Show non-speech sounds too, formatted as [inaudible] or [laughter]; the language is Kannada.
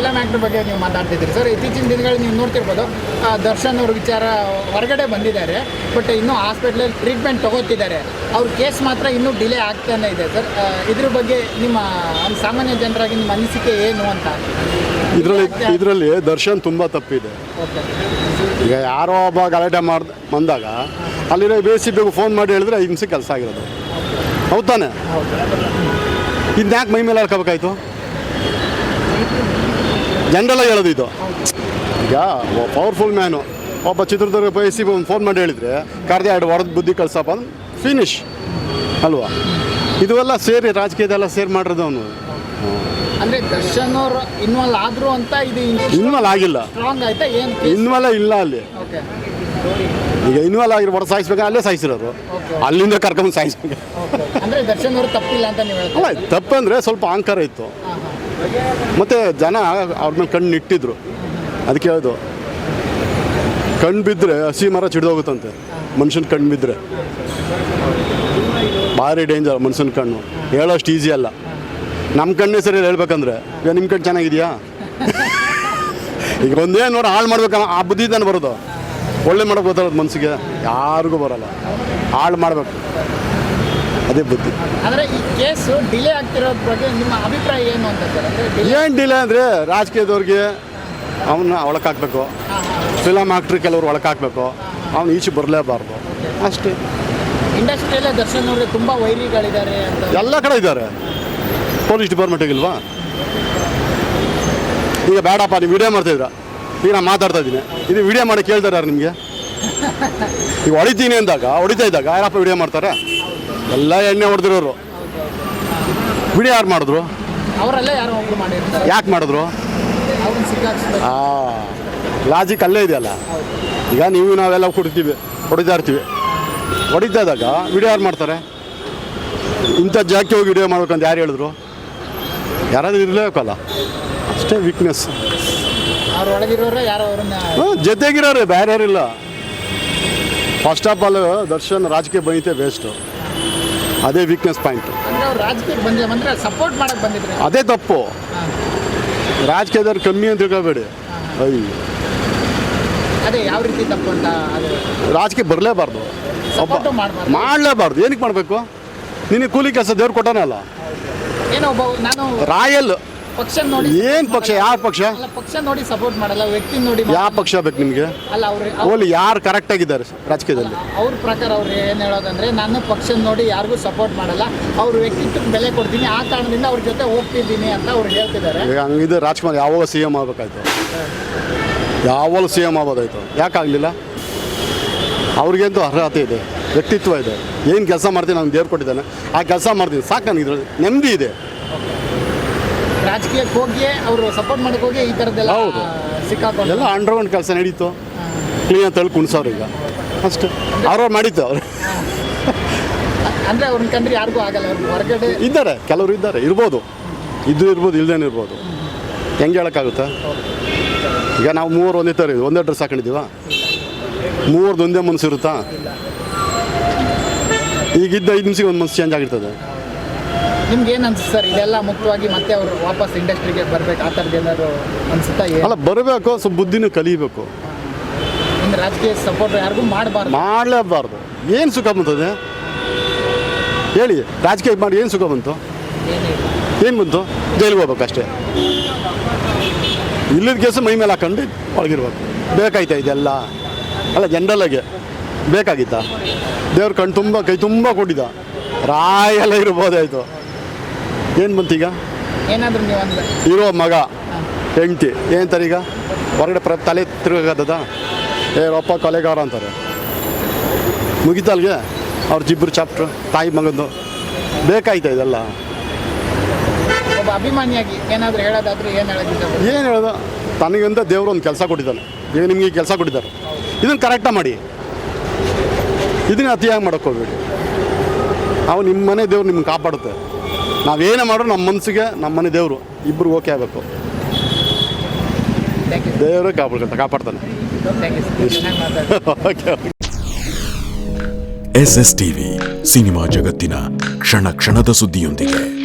ಫಿಲಮ್ ಆ್ಯಕ್ಟ್ರ್ ಬಗ್ಗೆ ನೀವು ಮಾತಾಡ್ತಿದ್ದೀರಿ. ಸರ್ ಇತ್ತೀಚಿನ ದಿನಗಳಲ್ಲಿ ನೀವು ನೋಡ್ತಿರ್ಬೋದು ದರ್ಶನ್ ಅವ್ರ ವಿಚಾರ ಹೊರಗಡೆ ಬಂದಿದ್ದಾರೆ ಬಟ್ ಇನ್ನೂ ಹಾಸ್ಪಿಟ್ಲಲ್ಲಿ ಟ್ರೀಟ್ಮೆಂಟ್ ತಗೋತಿದ್ದಾರೆ. ಅವ್ರ ಕೇಸ್ ಮಾತ್ರ ಇನ್ನೂ ಡಿಲೇ ಆಗ್ತಾನೆ ಇದೆ. ಸರ್ ಇದ್ರ ಬಗ್ಗೆ ನಿಮ್ಮ ಸಾಮಾನ್ಯ ಜನರಾಗಿ ನಿಮ್ಮ ಅನಿಸಿಕೆ ಏನು ಅಂತ? ಇದರಲ್ಲಿ ಇದರಲ್ಲಿ ದರ್ಶನ್ ತುಂಬ ತಪ್ಪಿದೆ. ಈಗ ಯಾರೋ ಒಬ್ಬ ಗಲಾಟೆ ಮಾಡ್ ಬಂದಾಗ ಅಲ್ಲಿರೋ ಬಿ ಸಿ ಬಿಗೂ ಫೋನ್ ಮಾಡಿ ಹೇಳಿದ್ರೆ ನಿಮಿಷ ಕೆಲಸ ಆಗಿರೋದು. ಹೌದಾನೆ ತಾನೆ? ಯಾಕೆ ಮೈ ಮೇಲೆ ಹಾಕೋಬೇಕಾಯ್ತು ಜನರೆಲ್ಲ ಹೇಳೋದು ಇದು ಈಗ ಪವರ್ಫುಲ್ ಮ್ಯಾನು ಒಬ್ಬ ಚಿತ್ರದುರ್ಗ ಬಯಸಿ ಒಂದು ಫೋನ್ ಮಾಡಿ ಹೇಳಿದರೆ ಕರೆದೇ ಎರಡು ವಾರದ ಬುದ್ಧಿ ಕಳ್ಸಪ್ಪ ಅಂದ್ರೆ ಫಿನಿಶ್ ಅಲ್ವಾ? ಇದುವೆಲ್ಲ ಸೇರಿ ರಾಜಕೀಯದೆಲ್ಲ ಸೇರಿ ಮಾಡಿರೋದು ಅವನು. ಅಂದ್ರೆ ದರ್ಶನ್ ಅವರು ಇನ್ವಾಲ್ವ್ ಆದ್ರು ಅಂತ ಇದು ಇನ್ವಾಲ್ ಆಗಿಲ್ಲ. ಸ್ಟ್ರಾಂಗ್ ಆಯ್ತಾ? ಏನು ಇನ್ವಾಲ ಇಲ್ಲ ಅಲ್ಲಿ. ಈಗ ಇನ್ವಾಲ್ ಆಗಿರೋ ಹೊರ ಸಾಯಿಸ್ಬೇಕು ಅಲ್ಲೇ ಸಾಯಿಸಿರೋರು. ಅಲ್ಲಿಂದ ಕರ್ಕೊಂಡು ಸಾಯಿಸ್ಬೇಕು. ಅಂದ್ರೆ ದರ್ಶನ್ ಅವರು ತಪ್ಪಿಲ್ಲ ಅಂತ ನೀವು ತಪ್ಪಂದ್ರೆ ಸ್ವಲ್ಪ ಅಹಂಕಾರ ಇತ್ತು. ಮತ್ತು ಜನ ಅವ್ರ ಮೇಲೆ ಕಣ್ಣು ಇಟ್ಟಿದ್ರು. ಅದಕ್ಕೆ ಹೇಳೋದು, ಕಣ್ಣು ಬಿದ್ದರೆ ಹಸಿ ಮರ ಚಿಡ್ದೋಗುತ್ತಂತೆ, ಮನುಷ್ಯನ ಕಣ್ಣು ಬಿದ್ದರೆ ಭಾರಿ ಡೇಂಜರ್ ಮನುಷ್ಯನ ಕಣ್ಣು. ಹೇಳೋಷ್ಟು ಈಸಿ ಅಲ್ಲ. ನಮ್ಮ ಕಣ್ಣೇ ಸರಿ ಹೇಳ್ಬೇಕಂದ್ರೆ ಈಗ ನಿಮ್ಮ ಕಣ್ಣು ಚೆನ್ನಾಗಿದೆಯಾ? ಈಗ ಒಂದೇ ನೋಡಿ, ಹಾಳು ಮಾಡ್ಬೇಕಲ್ಲ ಆ ಬುದ್ಧಿ ತಾನೆ ಬರೋದು. ಒಳ್ಳೆ ಮಾಡೋಕೆ ಗೊತ್ತಾಗೋದು ಮನಸ್ಸಿಗೆ ಯಾರಿಗೂ ಬರಲ್ಲ. ಹಾಳು ಮಾಡಬೇಕು. ಅದೇ ಬುದ್ಧಿ. ಅಂದ್ರೆ ಈ ಕೇಸು ಡಿಲೇ ಆಗ್ತಿರೋದ್ರ ಬಗ್ಗೆ ನಿಮ್ಮ ಅಭಿಪ್ರಾಯ ಏನು ಅಂತ ಸರ್? ಏನು ಡಿಲೇ ಅಂದರೆ ರಾಜಕೀಯದವ್ರಿಗೆ ಅವನ್ನ ಒಳಕಾಕ್ಬೇಕು ಫಿಲಮ್ ಆಕ್ಟ್ರ್ ಕೆಲವ್ರು ಒಳಕಾಕ್ಬೇಕು ಅವ್ನು ಈಚೆ ಬರಲೇಬಾರ್ದು. ಅಷ್ಟೇ. ಇಂಡಸ್ಟ್ರಿಯಲ್ಲೇ ದರ್ಶನ್ ನೋಡಿದ್ರೆ ತುಂಬ ವೈರಿಗಳಿದ್ದಾರೆ ಅಂತ. ಎಲ್ಲ ಕಡೆ ಇದ್ದಾರೆ. ಪೊಲೀಸ್ ಡಿಪಾರ್ಟ್ಮೆಂಟಿಗಿಲ್ವಾ ಈಗ ಬೇಡಪ್ಪ ನೀವು ವಿಡಿಯೋ ಮಾಡ್ತಾಯಿದ್ರ ಈಗ ನಾನು ಮಾತಾಡ್ತಾ ಇದ್ದೀನಿ. ಇದು ವಿಡಿಯೋ ಮಾಡಿ ಕೇಳ್ತಾರೆ ಯಾರು ನಿಮಗೆ? [laughs] ಈಗ ಹೊಡಿತೀನಿ ಅಂದಾಗ ಹೊಡಿತಾ ಇದ್ದಾಗ ಯಾರಪ್ಪ ವಿಡಿಯೋ ಮಾಡ್ತಾರೆ? ಎಲ್ಲ ಎಣ್ಣೆ ಹೊಡೆದಿರೋರು. ವಿಡಿಯೋ ಯಾರು ಮಾಡಿದ್ರು? ಅವರೆಲ್ಲ ಯಾರೋ ಒಬ್ರು ಮಾಡಿರ್ತಾರೆ. ಯಾಕೆ ಮಾಡಿದ್ರು? ಅವ್ರನ್ನ ಸಿಕ್ಕಾಕ್ಸ್ಬೇಕು. ಆ ಲಾಜಿಕ್ ಅಲ್ಲೇ ಇದೆಯಲ್ಲ. ಈಗ ನೀವು ನಾವೆಲ್ಲ ಕುಡಿತೀವಿ ಹೊಡಿತಾ ಇರ್ತೀವಿ. ಹೊಡಿತಾ ಇದ್ದಾಗ ವಿಡಿಯೋ ಯಾರು ಮಾಡ್ತಾರೆ? ಇಂಥ ಜಾಗಕ್ಕೆ ಹೋಗಿ ವಿಡಿಯೋ ಮಾಡ್ಬೇಕಂತ ಯಾರು ಹೇಳಿದ್ರು? ಯಾರಾದ್ರೂ ಇರಲೇಬೇಕಲ್ಲ. ಅಷ್ಟೇ ವೀಕ್ನೆಸ್ ಅವ್ರ ಒಳಗಿರೋರೆ ಯಾರೋ ಅವ್ರನ್ನ ಜೊತೆಗಿರೋರು ಬೇರೆ ಯಾರಿಲ್ಲ ಫಸ್ಟ್ ಆಫ್ ಆಲ್ ದರ್ಶನ್ ರಾಜಕೀಯ ಬೈತೆ ವೇಸ್ಟು ಅದೇ ವೀಕ್ನೆಸ್ ಪಾಯಿಂಟ್ ಅದೇ ತಪ್ಪು. ರಾಜಕೀಯದವ್ರು ಕಮ್ಮಿ ಅಂತ ತಿಳ್ಕೊಬೇಡಿ. ಅಯ್ಯ. ಅದೇ ಯಾವ ರೀತಿ ತಪ್ಪು ಅಂತ ರಾಜಕೀಯ ಬರಲೇಬಾರ್ದು. ಮಾಡಲೇಬಾರ್ದು. ಏನಕ್ಕೆ ಮಾಡಬೇಕು? ನಿನಗೆ ಕೂಲಿ ಕೆಲಸ ದೇವ್ರು ಕೊಟ್ಟಾನಲ್ಲ ಏನೋ ಒಬ್ಬ ನಾನು ರಾಯಲ್ ಪಕ್ಷ ನೋಡಿ ಏನು ಪಕ್ಷ? ಯಾವ ಪಕ್ಷ? ಅಲ್ಲ ಪಕ್ಷ ನೋಡಿ ಸಪೋರ್ಟ್ ಮಾಡಲ್ಲ ವ್ಯಕ್ತಿ ನೋಡಿ ಯಾವ ಪಕ್ಷ ಬೇಕು ನಿಮಗೆ? ಅಲ್ಲ ಅವ್ರ ಓಲಿ ಯಾರು ಕರೆಕ್ಟ್ ಆಗಿದ್ದಾರೆ ರಾಜಕೀಯದಲ್ಲಿ? ಅವ್ರ ಪ್ರಕಾರ ಅವ್ರು ಏನು ಹೇಳೋದಂದ್ರೆ ನಾನು ಪಕ್ಷ ನೋಡಿ ಯಾರಿಗೂ ಸಪೋರ್ಟ್ ಮಾಡಲ್ಲ. ಅವ್ರ ವ್ಯಕ್ತಿತ್ವಕ್ಕೆ ಬೆಲೆ ಕೊಡ್ತೀನಿ ಆ ಕಾರಣದಿಂದ ಅವ್ರ ಜೊತೆ ಹೋಗ್ತಿದ್ದೀನಿ ಅಂತ ಅವ್ರು ಹೇಳ್ತಿದ್ದಾರೆ. ಈಗ ಹಂಗಿದೆ ರಾಜ್ಕುಮಾರ್ ಯಾವಾಗ ಸಿ ಎಂ ಆಗ್ಬೇಕಾಯ್ತು? ಯಾವಾಗ ಸಿ ಎಂ ಆಗ್ಬೋದಾಯ್ತು ಯಾಕಾಗಲಿಲ್ಲ ಅವ್ರಿಗಂತೂ ಅರ್ಹತೆ ಇದೆ ವ್ಯಕ್ತಿತ್ವ ಇದೆ. ಏನು ಕೆಲಸ ಮಾಡ್ತೀನಿ ನಾನು ದೇವ್ರು ಕೊಟ್ಟಿದ್ದಾನೆ. ಆ ಕೆಲಸ ಮಾಡ್ತೀನಿ. ಸಾಕು ನನಗೆ ಇದ್ರಲ್ಲಿ. ನೆಮ್ಮದಿ ಇದೆ. ರಾಜಕೀಯಕ್ಕೆ ಹೋಗಿ ಅವರು ಸಪೋರ್ಟ್ ಮಾಡಕ್ಕೆ ಹೋಗಿ ಈ ಥರದ್ದೆಲ್ಲ ಹೌದು. ಸಿಕ್ಕಾಕೊಂಡು ಎಲ್ಲ ಅಂಡರ್ಗ್ರೌಂಡ್ ಕೆಲಸ ನಡೀತು. ಕ್ಲೀನ್ ತಳ್ಳಿ ಕುಣಿಸೋರು ಈಗ. ಫಸ್ಟ್ ಅವ್ರವ್ರು ಮಾಡಿತ್ತು ಅವ್ರು. ಅಂದ್ರೆ ಅವ್ರನ್ನ ಕಂಡ್ರೆ ಯಾರಿಗೂ ಆಗಲ್ಲ ಅವ್ರು ಹೊರಗಡೆ ಇದ್ದಾರೆ ಕೆಲವರು ಇದ್ದಾರೆ ಇರ್ಬೋದು. ಇದ್ದು ಇರ್ಬೋದು ಇಲ್ದೇನೆ ಇರ್ಬೋದು. ಹೆಂಗೆ ಹೇಳೋಕ್ಕಾಗುತ್ತೆ? ಈಗ ನಾವು ಮೂವರು ಒಂದೇ ಥರ ಇದ್ದೀವಿ ಒಂದೇ ಡ್ರೆಸ್ ಹಾಕೊಂಡಿದ್ದೀವ? ಮೂವರ್ದು ಒಂದೇ ಮನಸ್ಸು ಇರುತ್ತಾ ಈಗಿದ್ದ ಐದು ನಿಮಿಷಕ್ಕೆ ಒಂದು ಮನಸ್ಸು ಚೇಂಜ್ ಆಗಿರ್ತದೆ. ನಿಮ್ಗೆ ಏನು ಅನ್ಸುತ್ತೆ ಸರ್? ಇದೆಲ್ಲ ಮುಖ್ಯವಾಗಿ ಮತ್ತೆ ಅವರು ವಾಪಸ್ ಇಂಡಸ್ಟ್ರಿಗೆ ಬರ್ಬೇಕು ಆ ಥರದ್ದು ಏನಾದ್ರು ಅನ್ಸುತ್ತಾ ಅಲ್ಲ ಬರಬೇಕು ಸ್ವಲ್ಪ ಬುದ್ಧಿನೂ ಕಲಿಬೇಕು. ಇನ್ನು ರಾಜಕೀಯ ಸಪೋರ್ಟ್ ಯಾರಿಗೂ ಮಾಡಬಾರ್ದು. ಮಾಡಲೇಬಾರ್ದು. ಏನು ಸುಖ ಬಂತದೆ ಹೇಳಿ ರಾಜಕೀಯ ಮಾಡಿ ಏನು ಸುಖ ಬಂತು? ಏನು ಬಂತು? ಜೈಲಿಗೆ ಹೋಗ್ಬೇಕು ಅಷ್ಟೇ. ಇಲ್ಲದ ಕೇಸು ಮೈ ಮೇಲೆ ಹಾಕೊಂಡು ಒಳಗಿರ್ಬೇಕು. ಬೇಕಾಯ್ತಾ ಇದೆಲ್ಲ? ಅಲ್ಲ ಜನರಲ್ಲಾಗೆ ಬೇಕಾಗಿತ್ತ? ದೇವ್ರ ಕಣ್ ತುಂಬ ಕೈ ತುಂಬ ಕೊಟ್ಟಿದ್ದ. ರಾಯೆಲ್ಲ ಇರ್ಬೋದಾಯ್ತು ಏನು ಬಂತೀಗ ಏನಾದರೂ ನೀವು ಅಂದ್ರೆ ಇರೋ ಮಗ ಹೆಂಡ್ತಿ ಏನಂತಾರೆ ಈಗ? ಹೊರಗಡೆ ಪ್ರ ತಲೆ ತಿರುಗದ ಏ ರೊಪ್ಪ ಕೊಲೆಗಾರ ಅಂತಾರೆ. ಮುಗಿತಲ್ಗೆ ಅವ್ರ ಜಿಬ್ರು ಚಾಪ್ಟ್ರು ತಾಯಿ ಮಗಂದು. ಬೇಕಾಯ್ತ ಇದೆಲ್ಲ? ಒಬ್ಬ ಅಭಿಮಾನಿಯಾಗಿ ಏನಾದರೂ ಹೇಳೋದಾದ್ರೆ ಏನು ಹೇಳೋದಿಲ್ಲ ಏನು ಹೇಳೋದು? ತನಗಿಂದ ದೇವರು ಒಂದು ಕೆಲಸ ಕೊಟ್ಟಿದ್ದಾನೆ. ಈಗ ನಿಮಗೆ ಈ ಕೆಲಸ ಕೊಟ್ಟಿದ್ದಾರೆ. ಇದನ್ನು ಕರೆಕ್ಟಾಗಿ ಮಾಡಿ. ಇದನ್ನ ಅತಿಯಾಗಿ ಮಾಡೋಕ್ಕೆ ಹೋಗ್ಬೇಡಿ. ಅವು ನಿಮ್ಮ ಮನೆ ದೇವ್ರು ನಿಮ್ಗೆ ಕಾಪಾಡುತ್ತೆ. ನಾವೇನೇ ಮಾಡೋ ನಮ್ಮ ಮನಸ್ಸಿಗೆ ನಮ್ಮ ಮನೆ ದೇವರು. ಇಬ್ಬರು ಓಕೆ ಆಗಬೇಕು. ಥ್ಯಾಂಕ್ ಯು ದೇವರೇ ಕಾಪಾಡ್ಕೊಳ್ತಾ ಕಾಪಾಡ್ತಾನೆ. ಎಸ್ ಎಸ್ ಟಿವಿ ಸಿನಿಮಾ ಜಗತ್ತಿನ ಕ್ಷಣ ಕ್ಷಣದ ಸುದ್ದಿಯೊಂದಿಗೆ.